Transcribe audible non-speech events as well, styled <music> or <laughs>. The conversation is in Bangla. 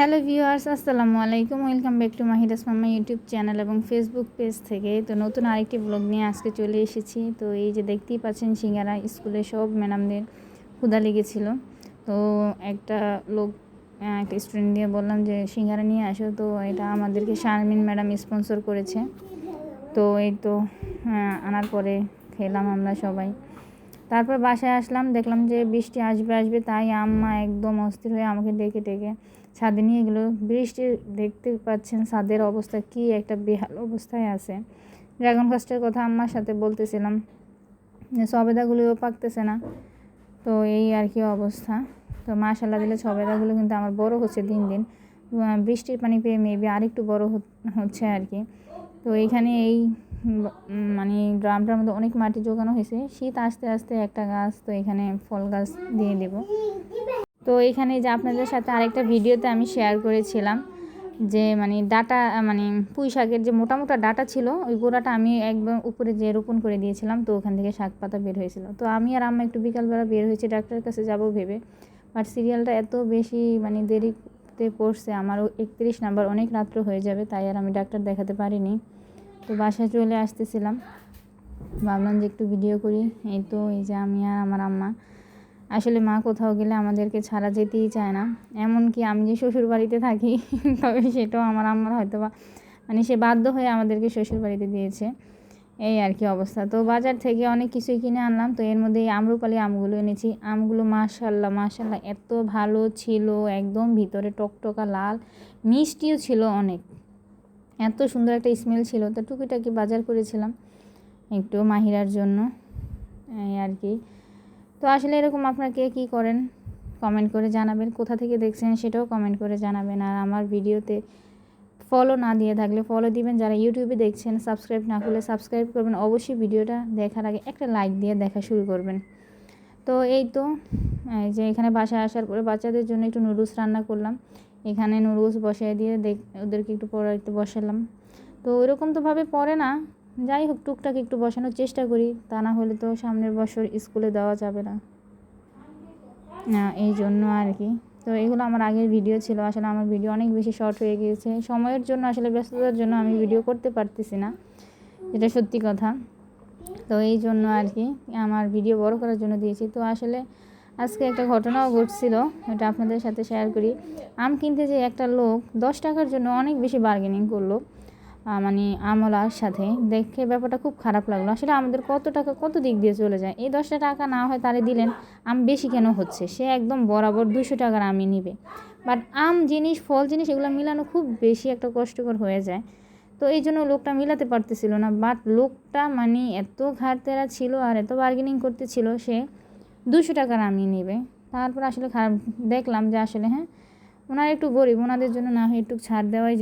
হ্যালো ভিউয়ার্স, আসসালামু আলাইকুম। Welcome back to Mahidas mamma YouTube channel এবং ফেসবুক পেজ থেকে। তো নতুন আরেকটি ব্লগ নিয়ে আজকে চলে এসেছি। তো এই যে দেখতেই পাচ্ছেন সিঙ্গারা, স্কুলে সব ম্যাডামদের ক্ষুদা লেগেছিল। তো একটা লোক একটা স্টুডেন্ট দিয়ে বললাম যে, সিঙ্গারা নিয়ে আসো। তো এটা আমাদেরকে শারমিন ম্যাডাম স্পন্সর করেছে। তো এই তো আনার পরে খেলাম আমরা সবাই। তারপর বাসায় আসলাম, দেখলাম যে বৃষ্টি আসবে আসবে, তাই আম্মা একদম অস্থির হয়ে আমাকে ডেকে ডেকে ছাদে নিয়ে গেলো। বৃষ্টি দেখতে পাচ্ছেন ছাদের অবস্থা কি একটা বেহাল অবস্থায় আছে। ড্রাগন গাছটার কথা আম্মার সাথে বলতেছিলাম। সবেদাগুলিও পাকতেছে না। তো এই আর কি অবস্থা। তো মাশাল্লাহ দিলে সবেদাগুলো কিন্তু আমার বড় হচ্ছে দিন দিন। বৃষ্টির পানি পেয়ে মেবি আরেকটু বড় হচ্ছে আর কি। তো এইখানে এই মানে ড্রামটার মধ্যে অনেক মাটি জোগানো হয়েছে। শীত আস্তে আস্তে একটা গাছ, তো এখানে ফল গাছ দিয়ে দেব। তো এখানে যে আপনাদের সাথে আরেকটা ভিডিওতে আমি শেয়ার করেছিলাম যে মানে ডাটা মানে পুঁই শাকের যে মোটা মোটা ডাটা ছিল, ওই গোড়াটা আমি একদম উপরে যে রোপণ করে দিয়েছিলাম, তো ওখান থেকে শাক পাতা বের হয়েছিল। তো আমি আর আম্মা একটু বিকালবেলা বের হয়েছি, ডাক্তারের কাছে যাব ভেবে। বাট সিরিয়ালটা এত বেশি মানে দেরিতে পড়ছে আমারও একত্রিশ নাম্বার অনেক রাত্র হয়ে যাবে, তাই আর আমি ডাক্তার দেখাতে পারিনি। তো বাসায় চলে আসতেছিলাম। ভাবলাম যে একটু ভিডিও করি, এই তো এই যে আমি আর আমার আম্মা। আসলে মা কোথাও গেলে আমাদেরকে ছাড়া যেতেই চায় না। এমনকি আমি যে শ্বশুর বাড়িতে থাকি, <laughs> তবে সেটাও আমার আম্মার হয়তো বা মানে সে বাধ্য হয়ে আমাদেরকে শ্বশুর বাড়িতে দিয়েছে। এই আর কি অবস্থা। তো বাজার থেকে অনেক কিছুই কিনে আনলাম। তো এর মধ্যে এই আম্রপালি আমগুলো এনেছি। আমগুলো মাশাল্লাহ মাশাল্লাহ এত ভালো ছিল, একদম ভিতরে টকটকা লাল, মিষ্টিও ছিল অনেক। এত সুন্দর একটা স্মেল ছিল। তো টুকিটাকি বাজার করেছিলাম একটু মাহিরার জন্য। এই আর কি। তো আসলে এরকম আপনারা কে কী করেন কমেন্ট করে জানাবেন। কোথা থেকে দেখছেন সেটাও কমেন্ট করে জানাবেন। আর আমার ভিডিওতে ফলো না দিয়ে থাকলে ফলো দিবেন। যারা ইউটিউবে দেখছেন সাবস্ক্রাইব না করলে সাবস্ক্রাইব করবেন। অবশ্যই ভিডিওটা দেখার আগে একটা লাইক দিয়ে দেখা শুরু করবেন। তো এই তো যে এখানে বাসায় আসার পরে বাচ্চাদের জন্য একটু নুডলস রান্না করলাম। এখানে নুডলস বসিয়ে দিয়ে দেখ, ওদেরকে একটু পড়াইতে বসালাম। তো ওইরকম তোভাবে পড়ে না। যাই হোক, টুকটাক একটু বসানোর চেষ্টা করি, তা না হলে তো সামনের বছর স্কুলে দেওয়া যাবে না। এই জন্য আর কি। তো এগুলো আমার আগের ভিডিও ছিল, আসলে আমার ভিডিও অনেক বেশি শর্ট হয়ে গিয়েছে। সময়ের জন্য, আসলে ব্যস্ততার জন্য আমি ভিডিও করতে পারতেছি না, এটা সত্যি কথা। তো এই জন্য আর কি, আমার ভিডিও বড় করার জন্য দিয়েছি। তো আসলে আজকে একটা ঘটনাও ঘটছিল এটা আপনাদের সাথে শেয়ার করি। আম কিনতে যে একটা লোক দশ টাকার জন্য অনেক বেশি বার্গেনিং করল। মানে আমলার সাথে। দেখে ব্যাপারটা খুব খারাপ লাগল। আসলে আমাদের কত টাকা কত দিক দিয়ে চলে যায়? এই দশটা টাকা না হয় তারে দিলেন, আম বেশি কেন হচ্ছে? সে একদম বরাবর দুশো টাকার আমি নিবে। বাট আম জিনিস, ফল জিনিস, এগুলো মিলানো খুব বেশি একটা কষ্টকর হয়ে যায়। তো এই জন্য লোকটা মিলাতে পারতেছিল না। বাট লোকটা মানে এত ঘাটতেরা ছিল আর এত বার্গেনিং করতেছিল সে দুশো টাকার আমি নেবে। তারপর আসলে খারাপ, দেখলাম যে আসলে হ্যাঁ ওনারা একটু গরিব। ওনাদের জন্য না হয় একটু ছাড় দেওয়াই যেত।